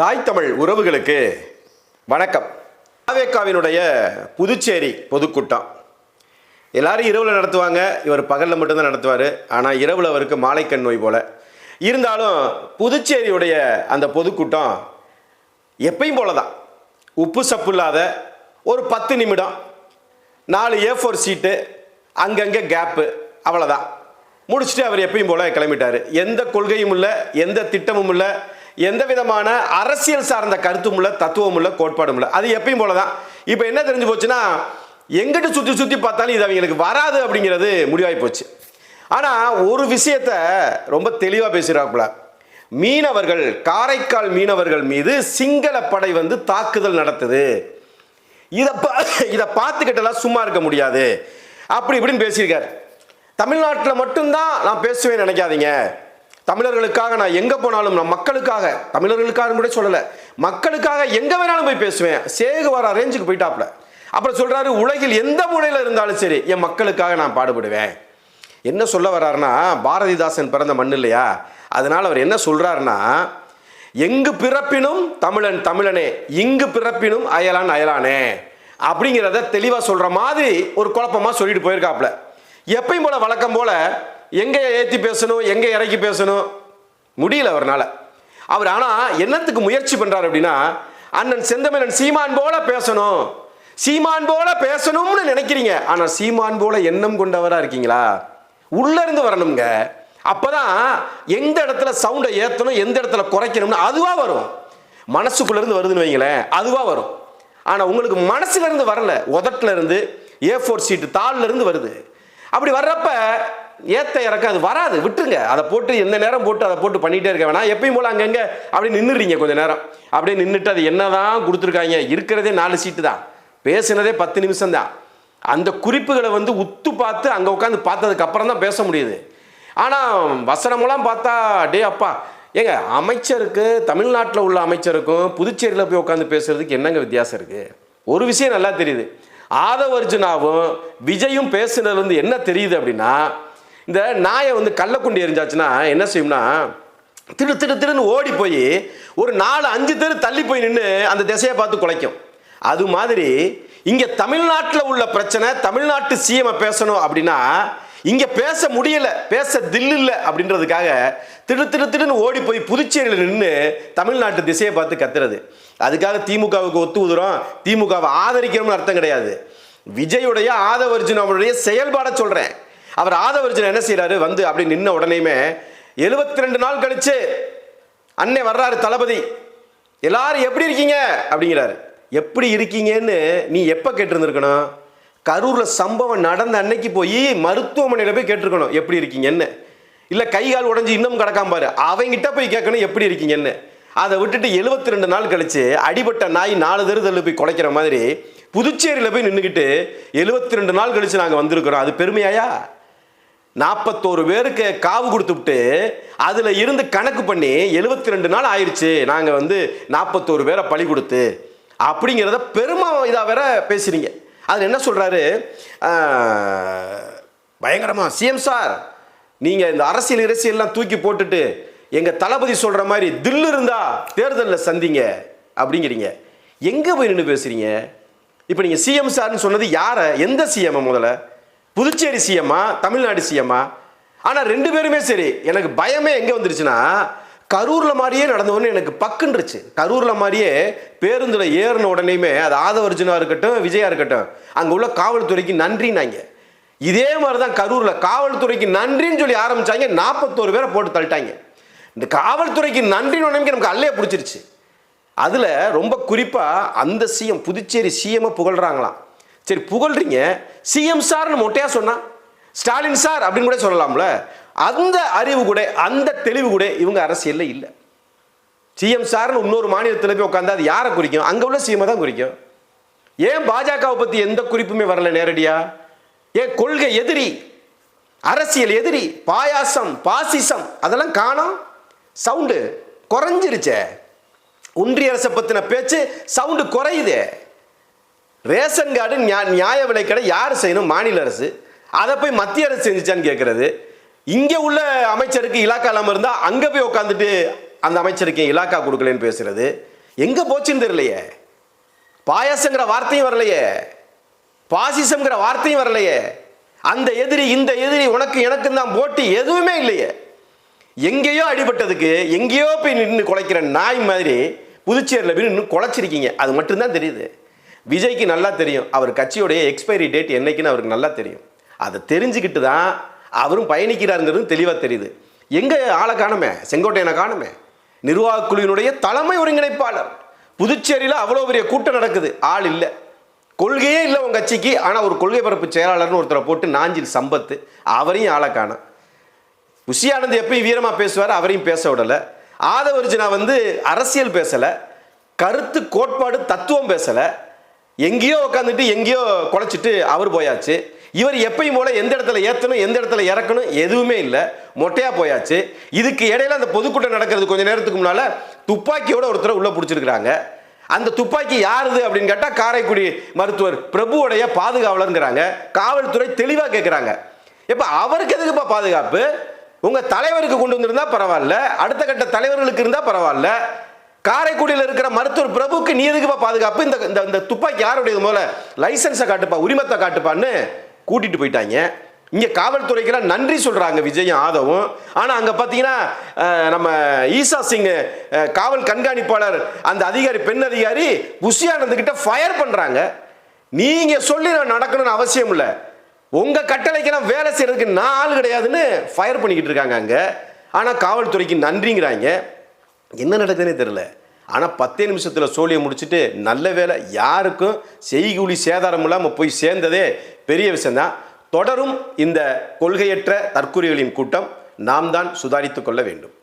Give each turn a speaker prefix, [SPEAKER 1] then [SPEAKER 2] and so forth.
[SPEAKER 1] தாய் தமிழ் உறவுகளுக்கு வணக்கம். அவேக்காவினுடைய புதுச்சேரி பொதுக்கூட்டம். எல்லாரும் இரவில் நடத்துவாங்க இவர் பகலில் மட்டும்தான் நடத்துவார். ஆனால் இரவில் அவருக்கு மாலைக்கண் நோய் போல. இருந்தாலும் புதுச்சேரியுடைய அந்த பொதுக்கூட்டம் எப்பயும் போல தான் உப்பு சப்பு இல்லாத ஒரு பத்து நிமிடம் நாலு ஏ ஃபோர் சீட்டு அங்கங்கே கேப்பு அவ்வளோதான் முடிச்சுட்டு அவர் எப்பயும் போல கிளம்பிட்டார். எந்த கொள்கையும் இல்லை எந்த திட்டமும் இல்லை எந்த விதமான அரசியல் சார்ந்த கருத்தும் தத்துவமுள்ள கோட்பாடுமுள்ள கோட்பாடும் இல்லை அது எப்பயும் போல தான் இப்போ என்ன தெரிஞ்சு போச்சுன்னா எங்கிட்டு சுற்றி சுற்றி பார்த்தாலும் இது அவங்களுக்கு வராது அப்படிங்கிறது முடிவாகி போச்சு. ஆனால் ஒரு விஷயத்த ரொம்ப தெளிவாக பேசுகிறாப்புல மீனவர்கள் காரைக்கால் மீனவர்கள் மீது சிங்கள படை வந்து தாக்குதல் நடத்துது. இதை பா இதை பார்த்துக்கிட்டலாம் சும்மா இருக்க முடியாது. அப்படி இப்படின்னு பேசியிருக்கார். தமிழ்நாட்டில் மட்டும்தான் நான் பேசுவேன் நினைக்காதீங்க. தமிழர்களுக்காக நான் எங்கே போனாலும் நான் மக்களுக்காக தமிழர்களுக்காக கூட சொல்லலை. மக்களுக்காக எங்கே வேணாலும் போய் பேசுவேன். சேகு வர ரேஞ்சுக்கு போயிட்டாப்ல அப்புறம் சொல்கிறாரு உலகில் எந்த மூலையில் இருந்தாலும் சரி என் மக்களுக்காக நான் பாடுபடுவேன். என்ன சொல்ல வர்றாருன்னா பாரதிதாசன் பிறந்த மண் இல்லையா? அதனால் அவர் என்ன சொல்கிறாருன்னா எங்கு பிறப்பினும் தமிழன் தமிழனே இங்கு பிறப்பினும் அயலான் அயலானே அப்படிங்கிறத தெளிவாக சொல்கிற மாதிரி ஒரு குழப்பமாக சொல்லிட்டு போயிருக்காப்புல. எப்பயும் போல வழக்கம் போல எங்கே ஏற்றி பேசணும் எங்கே இறக்கி பேசணும்? முடியல அவர்னால. அவர் ஆனால் என்னத்துக்கு முயற்சி பண்ணுறாரு அப்படின்னா அண்ணன் செந்தமிழன் சீமான் போல பேசணும். சீமான் போல பேசணும்னு நினைக்கிறீங்க. ஆனால் சீமான் போல எண்ணம் கொண்டவராக இருக்கீங்களா? உள்ளேருந்து வரணுங்க அப்போதான் எந்த இடத்துல சவுண்டை ஏற்றணும் எந்த இடத்துல குறைக்கணும்னு அதுவாக வரும். மனசுக்குள்ளேருந்து வருதுன்னு வைங்களேன் அதுவாக வரும். ஆனால் உங்களுக்கு மனசுலேருந்து வரல. உதட்டிலேருந்து ஏ ஃபோர் சீட்டு தாள்லருந்து வருது. அப்படி வர்றப்ப ஏத்த இறக்க அது வராது விட்டுருங்க. அதை போட்டு எந்த நேரம் போட்டு அதை போட்டு பண்ணிகிட்டே இருக்க வேணாம். எப்பயும் போல அங்கங்க அப்படியே நின்றுறீங்க கொஞ்ச நேரம். அப்படியே நின்றுட்டு அது என்ன தான் கொடுத்துருக்காங்க? இருக்கிறதே நாலு சீட்டு தான். பேசினதே பத்து நிமிஷம் தான். அந்த குறிப்புகளை வந்து உத்து பார்த்து அங்கே உட்காந்து பார்த்ததுக்கு அப்புறம் தான் பேச முடியுது. ஆனால் வசனமெல்லாம் பார்த்தா டே அப்பா ஏங்க அமைச்சருக்கு தமிழ்நாட்டில் உள்ள அமைச்சருக்கும் புதுச்சேரியில் போய் உட்காந்து பேசுறதுக்கு என்னங்க வித்தியாசம் இருக்குது ஒரு விஷயம் நல்லா தெரியுது. ஆதவர்ஜுனாவும் விஜயும் பேசுனதுல வந்து என்ன தெரியுது அப்படின்னா இந்த நாயை வந்து கள்ளக்குண்டி எரிஞ்சாச்சுன்னா என்ன செய்யும்னா திரு திரு திருன்னு ஓடி போய் ஒரு நாலு அஞ்சு தெரு தள்ளி போய் நின்று அந்த திசையை பார்த்து குலைக்கும். அது மாதிரி இங்கே தமிழ்நாட்டில் உள்ள பிரச்சனை தமிழ்நாட்டு சிஎம் பேசணும் அப்படின்னா இங்கே பேச முடியல பேச தில் இல்லை அப்படின்றதுக்காக திரு திரு திருன்னு ஓடி போய் புதுச்சேரியில் நின்று தமிழ்நாட்டு திசையை பார்த்து கத்துறது. அதுக்காக திமுகவுக்கு ஒத்து உதுறோம் திமுகவை ஆதரிக்கணும்னு அர்த்தம் கிடையாது. விஜயுடைய ஆதவர்ஜுன் அவருடைய செயல்பாடை சொல்கிறேன் அவர் ஆதவர்ஜன் என்ன செய்கிறாரு வந்து அப்படி நின்ன உடனேயுமே எழுபத்தி ரெண்டு நாள் கழிச்சு அன்னை வர்றாரு தளபதி. எல்லாரும் எப்படி இருக்கீங்க? அப்படிங்கிறாரு. எப்படி இருக்கீங்கன்னு நீ எப்போ கேட்டிருந்துருக்கணும்? கரூரில் சம்பவம் நடந்த அன்னைக்கு போய் மருத்துவமனையில் போய் கேட்டிருக்கணும். எப்படி இருக்கீங்கன்னு. இல்லை கை கால் உடஞ்சி இன்னும் கிடக்காம பாரு. அவங்கிட்ட போய் கேட்கணும் எப்படி இருக்கீங்கன்னு. அதை விட்டுட்டு எழுபத்தி ரெண்டு நாள் கழிச்சு அடிபட்ட நாய் நாலு தெருதல் போய் குலைக்கிற மாதிரி புதுச்சேரியில் போய் நின்றுக்கிட்டு எழுபத்தி ரெண்டு நாள் கழிச்சு நாங்கள் வந்திருக்கிறோம். அது பெருமையாயா? நாற்பத்தோரு பேருக்கு காவு கொடுத்துவிட்டு அதில் இருந்து கணக்கு பண்ணி எழுபத்தி ரெண்டு நாள் ஆயிடுச்சு நாங்கள் வந்து நாற்பத்தோரு பேரை பழி கொடுத்து. அப்படிங்கிறத பெருமை இதாக வேற பேசுகிறீங்க அதில் என்ன சொல்கிறாரு பயங்கரமாக சிஎம் சார் நீங்கள் இந்த அரசியல் அரசியல்லாம் தூக்கி போட்டுட்டு எங்கள் தளபதி சொல்கிற மாதிரி தில்லு இருந்தா தேர்தலில் சந்திங்க. அப்படிங்கிறீங்க. எங்கே போய் நின்று பேசுகிறீங்க இப்போ நீங்கள் சிஎம் சார்னு சொன்னது யாரை? எந்த சிஎம் முதல்ல? புதுச்சேரி சிஎம்மா தமிழ்நாடு சிஎம்மா ஆனால் ரெண்டு பேருமே சரி எனக்கு பயமே எங்கே வந்துருச்சுன்னா கரூரில் மாதிரியே நடந்தவொடனே எனக்கு பக்குன்றுச்சு. கரூரில் மாதிரியே பேருந்தில் ஏறின உடனேயுமே அது ஆதவர்ஜுனா இருக்கட்டும் விஜயா இருக்கட்டும் அங்கே உள்ள காவல்துறைக்கு நன்றினாங்க. இதே மாதிரி தான் கரூரில் காவல்துறைக்கு நன்றின்னு சொல்லி ஆரம்பிச்சாங்க நாற்பத்தோரு பேரை போட்டு தள்ளிட்டாங்க. இந்த காவல்துறைக்கு நன்றின்னு உடனே நமக்கு அல்லையே பிடிச்சிருச்சு. அதில் ரொம்ப குறிப்பாக அந்த சிஎம் புதுச்சேரி சிஎம்மை புகழ்கிறாங்களாம் சரி புகழ்றீங்க. சிஎம் சார்னு மொட்டையாக சொன்னால் ஸ்டாலின் சார் அப்படின்னு கூட சொல்லலாம்ல. அந்த அறிவு கூட அந்த தெளிவு கூட இவங்க அரசியலில் இல்லை. சிஎம் சார்னு இன்னொரு மாநிலத்தில் போய் உட்காந்து அது யாரை குறிக்கும்? அங்கே உள்ள சிஎம் தான் குறிக்கும். ஏன் பாஜகவை பற்றி எந்த குறிப்புமே வரல நேரடியாக ஏன் கொள்கை எதிரி அரசியல் எதிரி பாயாசம் பாசிசம் அதெல்லாம் காணோம். சவுண்டு குறைஞ்சிருச்சே. ஒன்றிய அரசை பற்றின பேச்சு சவுண்டு குறையுதே. ரேஷன் கார்டு நியா- நியாய விலைக்கடை யார் செய்யணும்? மாநில அரசு. அதை போய் மத்திய அரசு செஞ்சுச்சான்னு கேட்குறது இங்கே உள்ள அமைச்சருக்கு இலாக்கா இல்லாமல் இருந்தால் அங்கே போய் உட்காந்துட்டு அந்த அமைச்சருக்கு இலாக்கா கொடுக்கலன்னு பேசுறது? எங்கே போச்சுன்னு தெரியலையே. பாயாசங்கிற வார்த்தையும் வரலையே. பாசிசம்ங்கிற வார்த்தையும் வரலையே. அந்த எதிரி இந்த எதிரி உனக்கு எனக்கு தான் போட்டி எதுவுமே இல்லையே. எங்கேயோ அடிபட்டதுக்கு எங்கேயோ போய் நின்று குலைக்கிற நாய் மாதிரி புதுச்சேரியில் போய் நின்று குலைச்சிருக்கீங்க. அது மட்டும்தான் தெரியுது. விஜய்க்கு நல்லா தெரியும். அவர் கட்சியோடைய எக்ஸ்பைரி டேட் என்னைக்குன்னு அவருக்கு நல்லா தெரியும். அதை தெரிஞ்சுக்கிட்டு தான் அவரும் பயணிக்கிறாருங்கிறது தெளிவாக தெரியுது. எங்கே ஆளை காணுமே? செங்கோட்டையனை காணுமே? நிர்வாக குழுவினுடைய தலைமை ஒருங்கிணைப்பாளர். புதுச்சேரியில் அவ்வளோ பெரிய கூட்டம் நடக்குது. ஆள் இல்லை. கொள்கையே இல்லை உங்கள் கட்சிக்கு. ஆனால் ஒரு கொள்கை பரப்பு செயலாளர்னு ஒருத்தரை போட்டு நாஞ்சில் சம்பத்து. அவரையும் ஆளை காணோம் உஷியானந்த் எப்பயும் வீரமாக பேசுவார் அவரையும் பேச விடலை. ஆதவர்ஜினா வந்து அரசியல் பேசலை. கருத்து கோட்பாடு தத்துவம் பேசலை. எங்கேயோ உட்காந்துட்டு எங்கேயோ குலைச்சிட்டு அவர் போயாச்சு. இவர் எப்பயும் போல எந்த இடத்துல ஏற்றணும் எந்த இடத்துல இறக்கணும் எதுவுமே இல்லை. மொட்டையாக போயாச்சு. இதுக்கு இடையில அந்த பொதுக்கூட்டம் நடக்கிறது கொஞ்ச நேரத்துக்கு முன்னால் துப்பாக்கியோட ஒருத்தரை உள்ளே பிடிச்சிருக்கிறாங்க. அந்த துப்பாக்கி யாருது அப்படின்னு கேட்டால் காரைக்குடி மருத்துவர் பிரபுவோடைய பாதுகாவலருங்கிறாங்க. காவல்துறை தெளிவாக கேட்குறாங்க இப்போ அவருக்கு எதுக்குப்பா பாதுகாப்பு? உங்கள் தலைவருக்கு கொண்டு வந்திருந்தா பரவாயில்ல அடுத்த கட்ட தலைவர்களுக்கு இருந்தால் பரவாயில்ல. காரைக்குடியில் இருக்கிற மருத்துவர் பிரபுக்கு நீ எதுக்குப்பா பாதுகாப்பு? இந்த இந்த- இந்த துப்பாக்கி யாருடையது முதல்ல? லைசன்ஸை காட்டுப்பா உரிமத்தை காட்டுப்பான்னு கூட்டிட்டு போயிட்டாங்க. இங்கே காவல்துறைக்கெல்லாம் நன்றி சொல்கிறாங்க விஜயும் ஆதவும். ஆனால் அங்கே பார்த்தீங்கன்னா நம்ம ஈசா சிங் காவல் கண்காணிப்பாளர் அந்த அதிகாரி பெண் அதிகாரி புஷியானந்துக்கிட்ட ஃபயர் பண்ணுறாங்க நீங்கள் சொல்லி நான் நடக்கணும்னு அவசியம் இல்லை. உங்கள் கட்டளைக்கெல்லாம் வேலை செய்கிறதுக்கு நான் ஆள் கிடையாதுன்னு ஃபயர் பண்ணிக்கிட்டு இருக்காங்க அங்கே. ஆனால் காவல்துறைக்கு நன்றிங்கிறாங்க. என்ன நடக்குதுன்னே தெரில ஆனால் பத்தே நிமிஷத்தில் சோழியை முடிச்சுட்டு நல்ல வேலை யாருக்கும் செய்கூலி சேதாரம் இல்லாமல் போய் சேர்ந்ததே பெரிய விஷயந்தான் தொடரும் இந்த கொள்கையற்ற தற்கொலைகளின் கூட்டம். நாம் தான் சுதாரித்து கொள்ள வேண்டும்.